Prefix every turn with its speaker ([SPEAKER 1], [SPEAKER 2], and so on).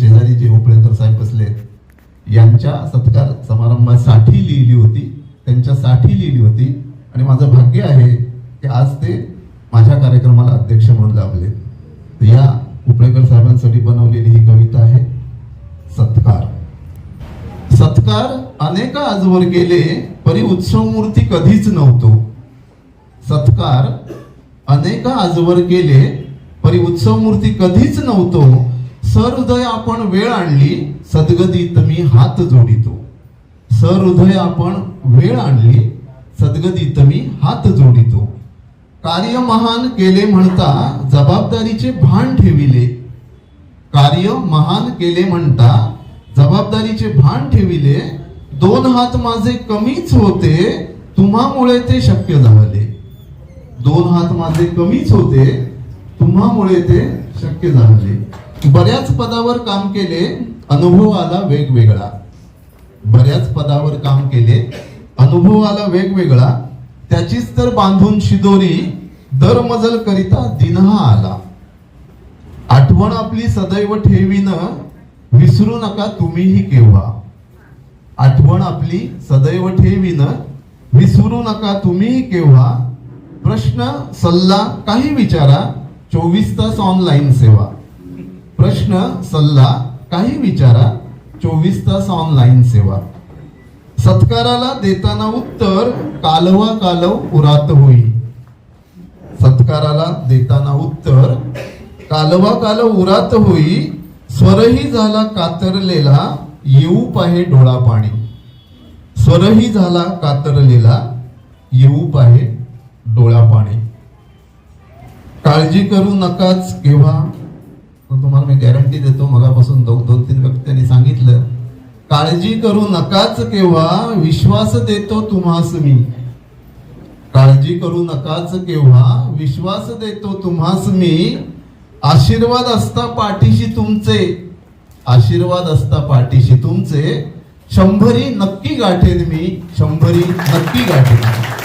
[SPEAKER 1] शेजारी जे उपळेकर साहेब बसलेत यांच्या सत्कार समारंभासाठी लिहिली होती त्यांच्यासाठी लिहिली होती. आणि माझं भाग्य आहे की आज ते माझ्या कार्यक्रमाला अध्यक्ष म्हणून लाभले. तर या उपळेकर साहेबांसाठी बनवलेली ही कविता आहे सत्कार. सत्कार अनेका आजवर गेले परी उत्सव मूर्ती कधीच नव्हतो. सत्कार अनेक आजवर गेले परी उत्सव मूर्ती कधीच नव्हतो. सहृदय आपण वेळ आणली सद्गतीत मी हात जोडितो. सहृदय आपण वेळ आणली सद्गतीत मी हात जोडितो. कार्य महान केले म्हणता जबाबदारीचे भान ठेविले. कार्य महान केले म्हणता जबाबदारीचे भान ठेविले. दोन हात माझे कमीच होते तुम्हामुळे ते शक्य झाले. दोन हात माझे कमीच होते तुम्हामुळे ते शक्य झाले. बऱ्याच पदावर काम केले अनुभव आला वेगवेगळा. बऱ्याच पदावर काम केले अनुभव आला वेगवेगळा. त्याचीच तर बांधून शिदोरी दर मजल करिता दिनहा आला. आठवण आपली सदैव ठेवीन विसरू नका तुम्हीही केव्हा. आठवण आपली सदैव ठेवीन विसरू नका तुम्हीही केव्हा. प्रश्न सल्ला काही विचारा चोवीस तास ऑनलाईन सेवा. प्रश्न सल्ला काही विचारा चोवीस तास ऑनलाईन सेवा. सत्काराला देताना उत्तर कालवा कालव उरात होई. सत्काराला देताना उत्तर कालवा कालव उरात होई. स्वरही झाला कातरलेला येऊ पाहे डोळा पाणी. स्वरही झाला कातरलेला येऊ पाहे डोळा पाणी. काळजी करू नकाच केव्हा? तर तुम्हाला मी गॅरंटी देतो मगापासून दोन दोन तीन व्यक्तींनी सांगितलं काळजी करू नकाच केव्हा विश्वास देतो तुम्हास मी. काळजी करू नकाच केव्हा विश्वास देतो तुम्हास मी. आशीर्वाद असता पाठीशी तुमचे. आशीर्वाद असता पाठीशी तुमचे. शंभरी नक्की गाठेन मी. शंभरी नक्की गाठेन